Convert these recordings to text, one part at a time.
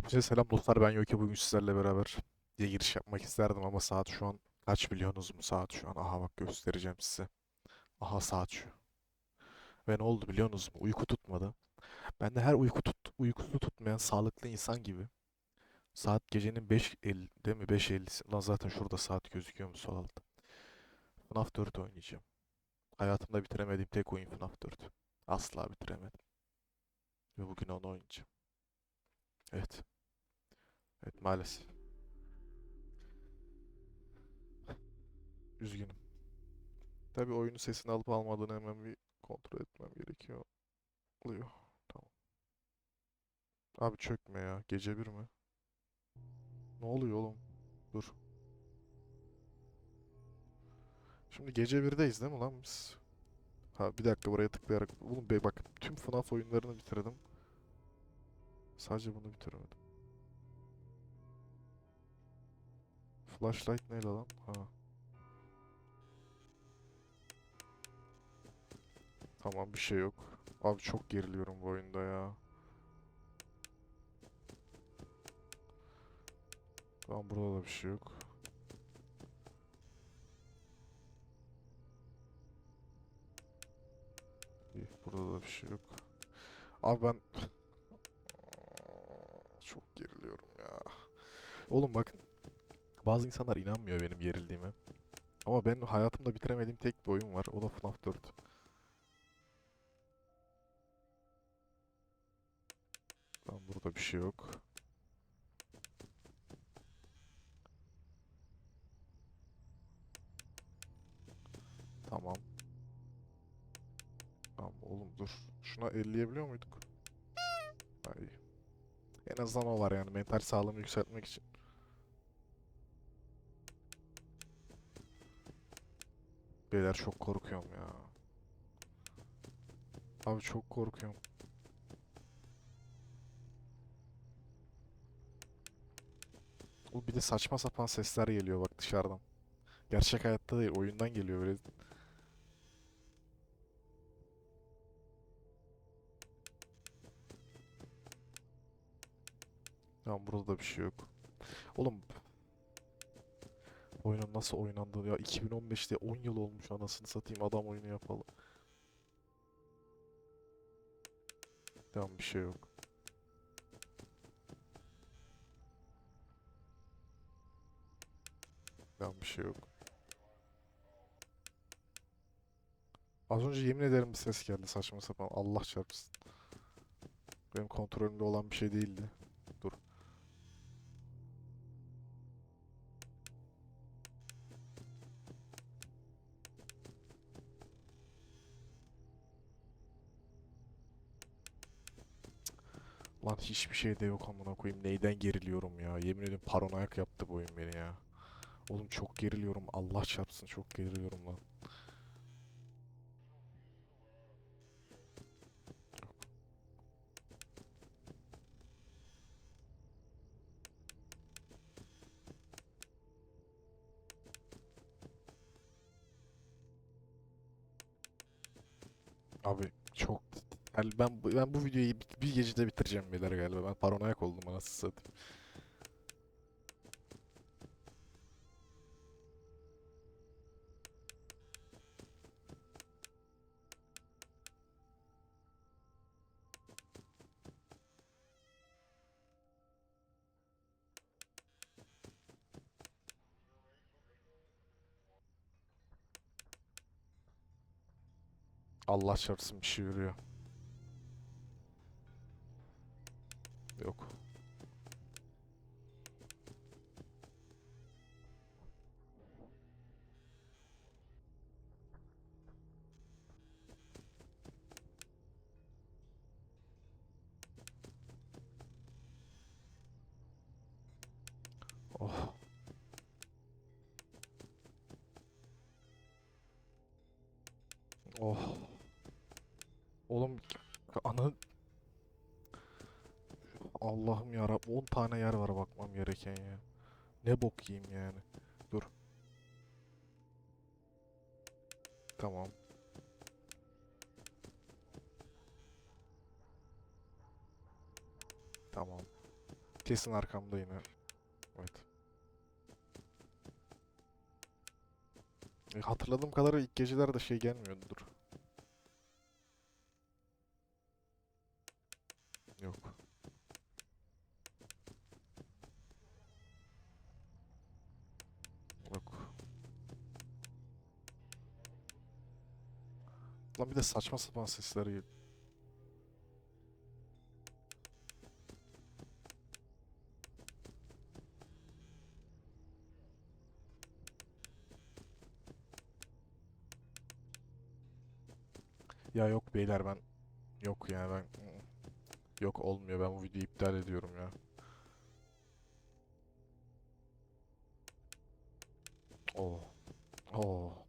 Hepinize selam dostlar ben Yoki. Bugün sizlerle beraber diye giriş yapmak isterdim ama saat şu an kaç biliyorsunuz mu? Saat şu an aha bak göstereceğim size. Aha saat şu. Ve ne oldu biliyorsunuz mu? Uyku tutmadı. Ben de her uyku tut uykusu tutmayan sağlıklı insan gibi saat gecenin 5.50 değil mi? 5.50'si lan zaten şurada saat gözüküyor mu sol altta? FNAF 4 oynayacağım. Hayatımda bitiremediğim tek oyun FNAF 4 asla bitiremedim. Ve bugün onu oynayacağım. Evet Evet maalesef. Üzgünüm. Tabii oyunun sesini alıp almadığını hemen bir kontrol etmem gerekiyor. Oluyor. Tamam. Abi çökme ya. Gece bir mi? Ne oluyor oğlum? Dur. Şimdi gece birdeyiz değil mi lan biz? Ha bir dakika buraya tıklayarak. Oğlum be bak tüm FNAF oyunlarını bitirdim. Sadece bunu bitiremedim. Flashlight neyle lan? Ha. Tamam bir şey yok. Abi çok geriliyorum bu oyunda ya. Tamam burada da bir şey yok. Burada da bir şey yok. Abi ben çok geriliyorum ya. Oğlum bakın bazı insanlar inanmıyor benim gerildiğime. Ama ben hayatımda bitiremediğim tek bir oyun var. O da FNAF 4. Tamam burada bir şey yok. Tamam. Tamam oğlum dur. Şuna elleyebiliyor muyduk? İyi. En azından o var yani mental sağlığımı yükseltmek için. Beyler çok korkuyorum ya. Abi çok korkuyorum. O bir de saçma sapan sesler geliyor bak dışarıdan. Gerçek hayatta değil, oyundan geliyor böyle. Tamam burada da bir şey yok. Oğlum oyunun nasıl oynandığı ya 2015'te 10 yıl olmuş anasını satayım adam oyunu yapalı. Tamam bir şey yok. Tamam bir şey yok. Az önce yemin ederim bir ses geldi saçma sapan. Allah çarpsın. Benim kontrolümde olan bir şey değildi. Lan hiçbir şey de yok amına koyayım. Neyden geriliyorum ya? Yemin ediyorum paranoyak yaptı bu oyun beni ya. Oğlum çok geriliyorum. Allah çarpsın çok geriliyorum lan. Abi çok yani ben bu- ben bu videoyu bir, bir gecede bitireceğim beyler galiba. Ben paranoyak oldum anasını satayım. Allah çarpsın bir şey yürüyor. Oh. Oh. Oğlum ana Allah'ım ya 10 tane yer var bakmam gereken ya. Ne bok yiyeyim yani. Dur. Tamam. Tamam. Kesin arkamda yine. Hatırladığım kadarıyla ilk gecelerde şey gelmiyordur. Yok. Yok. Lan bir de saçma sapan sesler geliyor. Ya yok beyler ben yok ya ben yok olmuyor ben bu videoyu iptal ediyorum ya. Oo. Oo.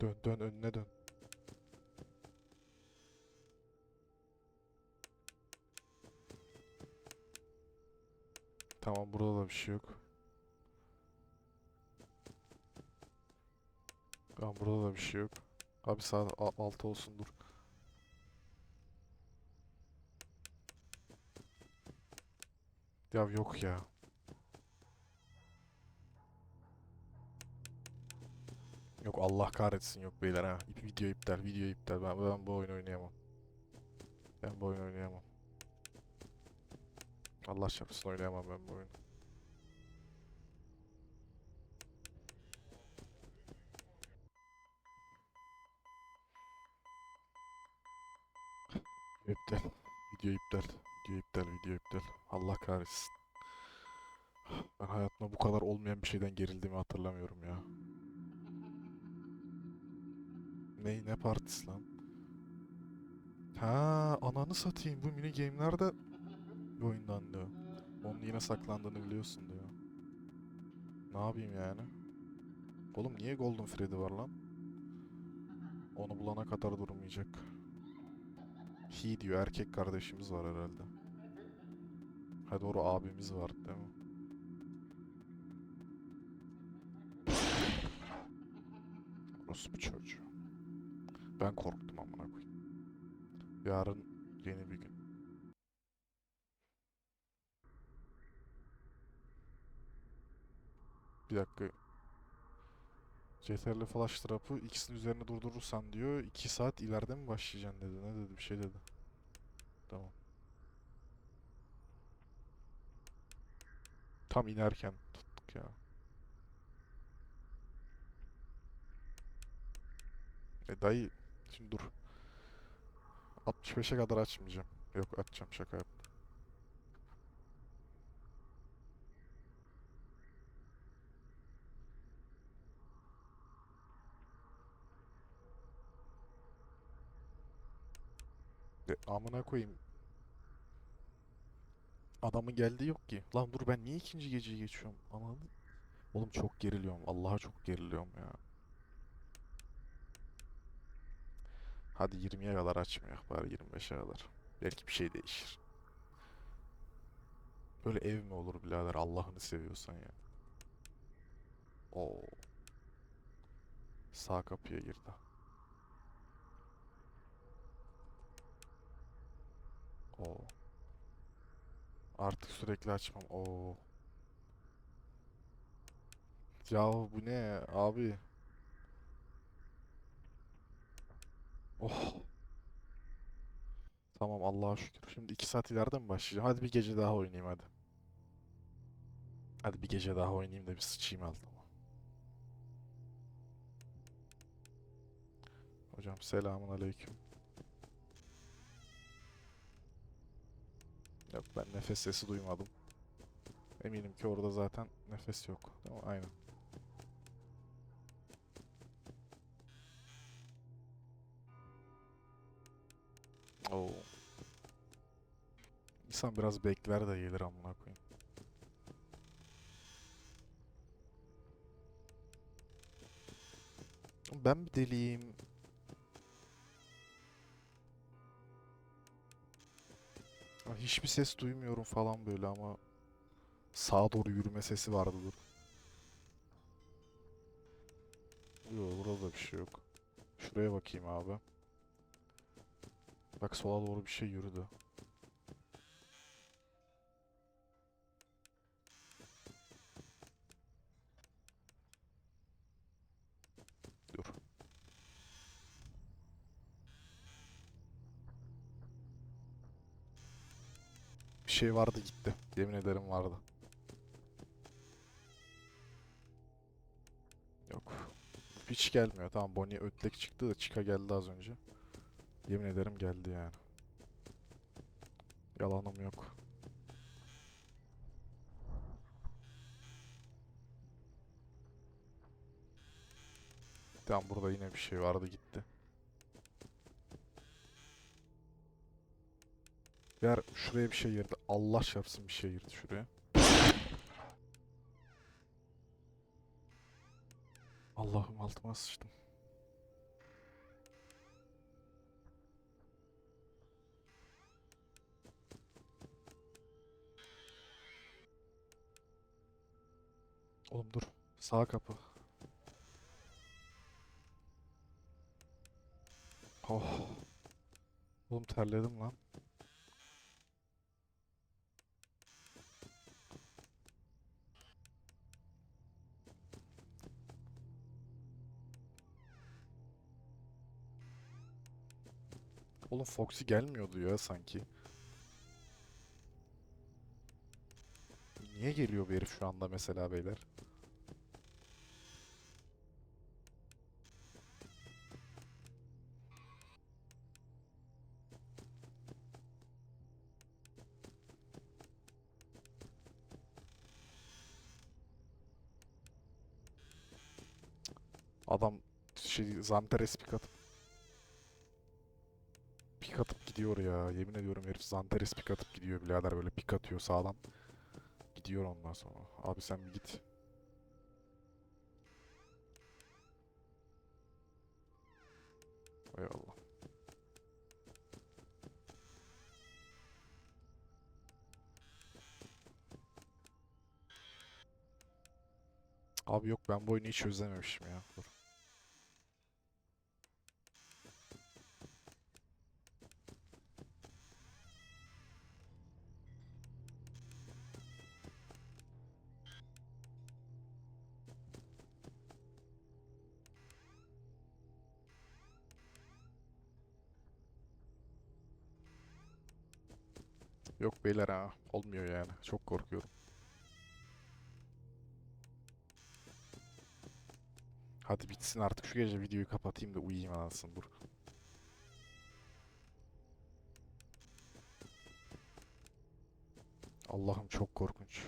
Dön dön önüne dön. Tamam burada da bir şey yok. Tamam burada da bir şey yok. Abi saat a- altı olsun dur. Ya yok ya. Yok Allah kahretsin yok beyler ha. Video iptal, video iptal. Ben, ben bu oyunu oynayamam. Ben bu oyunu oynayamam. Allah çarpsın oynayamam ben bu oyunu. İptal. Video iptal. Video iptal. Video iptal. Allah kahretsin. Ben hayatımda bu kadar olmayan bir şeyden gerildiğimi hatırlamıyorum ya. Ne ne partisi lan? Ha, ananı satayım. Bu mini game'ler de bu oyundan diyor. Onun yine saklandığını biliyorsun diyor. Ne yapayım yani? Oğlum niye Golden Freddy var lan? Onu bulana kadar durmayacak. He diyor erkek kardeşimiz var herhalde. Ha doğru abimiz var değil mi? Orası bu çocuğu. Ben korktum amına koyayım. Yarın yeni bir gün. Bir dakika. CTRL flash trap'ı ikisinin üzerine durdurursan diyor 2 saat ileride mi başlayacaksın dedi. Ne dedi bir şey dedi. Tamam. Tam inerken tuttuk ya. E dayı şimdi dur. 65'e kadar açmayacağım. Yok açacağım şaka yap. E, amına koyayım. Adamın geldiği yok ki. Lan dur ben niye ikinci geceyi geçiyorum? Anladın? Oğlum çok geriliyorum. Allah'a çok geriliyorum ya. Hadi 20'ye kadar açmayak bari 25'e kadar. Belki bir şey değişir. Böyle ev mi olur birader Allah'ını seviyorsan ya. Oo. Sağ kapıya girdi. Oo. Artık sürekli açmam. Oo. Ya bu ne abi? Oh. Tamam Allah'a şükür. Şimdi 2 saat ileride mi başlayacağım? Hadi bir gece daha oynayayım hadi. Hadi bir gece daha oynayayım da bir sıçayım altıma. Hocam selamun aleyküm. Yok ben nefes sesi duymadım. Eminim ki orada zaten nefes yok. Değil? Aynen. Oo. İnsan biraz bekler de gelir amına koyayım. Ben mi deliyim? Hiçbir ses duymuyorum falan böyle ama sağa doğru yürüme sesi vardı dur. Yok burada da bir şey yok. Şuraya bakayım abi. Bak sola doğru bir şey yürüdü. Şey vardı gitti. Yemin ederim vardı. Yok. Hiç gelmiyor. Tamam Bonnie ötlek çıktı da Chica geldi az önce. Yemin ederim geldi yani. Yalanım yok. Tamam burada yine bir şey vardı gitti. Ver şuraya bir şey girdi. Allah çarpsın bir şey girdi şuraya. Allah'ım altıma sıçtım. Oğlum dur. Sağ kapı. Oh. Oğlum terledim lan. Oğlum Foxy gelmiyordu ya sanki. Niye geliyor bu herif şu anda mesela beyler? Adam şey Zanteres pik atıp gidiyor ya. Yemin ediyorum herif Zanteres pik atıp gidiyor birader böyle pik atıyor sağlam. Gidiyor ondan sonra. Abi sen bir git. Hay Allah. Abi yok ben bu oyunu hiç çözememişim ya. Dur. Yok beyler ha. Olmuyor yani. Çok korkuyorum. Hadi bitsin artık şu gece videoyu kapatayım da uyuyayım anasını dur. Allah'ım çok korkunç.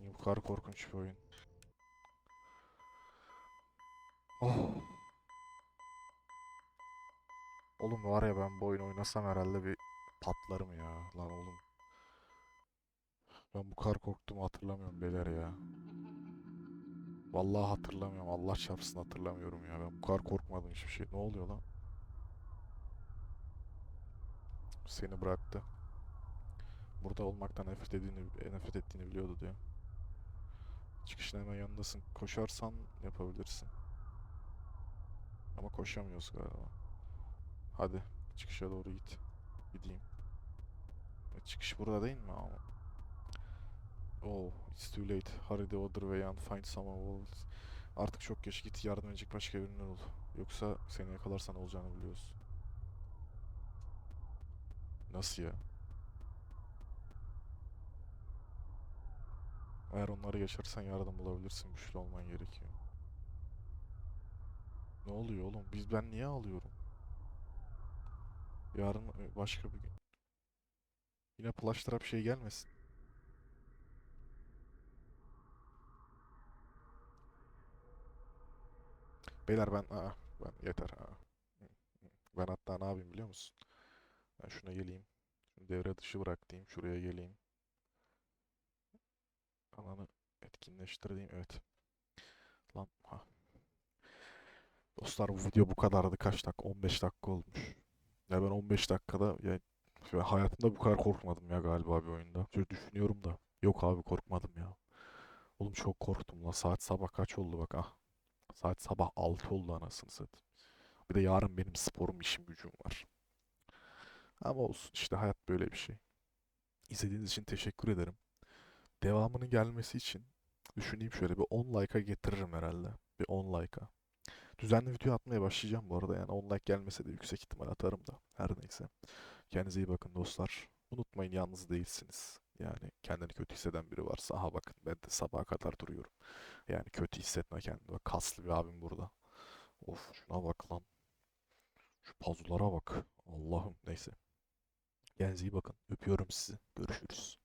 Niye bu kadar korkunç bir oyun? Oh. Oğlum var ya ben bu oyunu oynasam herhalde bir patlarım ya. Lan oğlum. Ben bu kadar korktuğumu hatırlamıyorum beyler ya. Vallahi hatırlamıyorum. Allah çarpsın hatırlamıyorum ya. Ben bu kadar korkmadım hiçbir şey. Ne oluyor lan? Seni bıraktı. Burada olmaktan nefret ettiğini, nefret ettiğini biliyordu diyor. Çıkışın hemen yanındasın. Koşarsan yapabilirsin. Ama koşamıyoruz galiba. Hadi çıkışa doğru git. Gideyim. Çıkış burada değil mi ama? Oh, it's too late. Hurry the other way and find who will... Artık çok geç git yardım edecek başka birinden ol. Yoksa seni yakalarsan olacağını biliyoruz. Nasıl ya? Eğer onları geçersen yardım bulabilirsin. Güçlü olman gerekiyor. Ne oluyor oğlum? Biz ben niye ağlıyorum? Yarın başka bir gün. Yine Plush bir şey gelmesin. Beyler ben aa, ben yeter aa. Ben hatta ne yapayım biliyor musun? Ben şuna geleyim. Şunu devre dışı bırak. Şuraya geleyim. Alanı etkinleştireyim. Evet. Lan ha. Dostlar bu video bu kadardı. Kaç dakika? 15 dakika olmuş. Ya ben 15 dakikada ya ben hayatımda bu kadar korkmadım ya galiba bir oyunda. Şöyle düşünüyorum da. Yok abi korkmadım ya. Oğlum çok korktum la. Saat sabah kaç oldu bak ah. Saat sabah 6 oldu anasını satayım. Bir de yarın benim sporum, işim, gücüm var. Ama olsun işte hayat böyle bir şey. İzlediğiniz için teşekkür ederim. Devamının gelmesi için düşüneyim şöyle bir 10 like'a getiririm herhalde. Bir 10 like'a. Düzenli video atmaya başlayacağım bu arada yani 10 like gelmese de yüksek ihtimal atarım da. Her neyse. Kendinize iyi bakın dostlar. Unutmayın yalnız değilsiniz. Yani kendini kötü hisseden biri varsa aha bakın ben de sabaha kadar duruyorum. Yani kötü hissetme kendini. Bak kaslı bir abim burada. Of şuna bak lan. Şu pazulara bak. Allah'ım neyse. Kendinize iyi bakın. Öpüyorum sizi. Görüşürüz.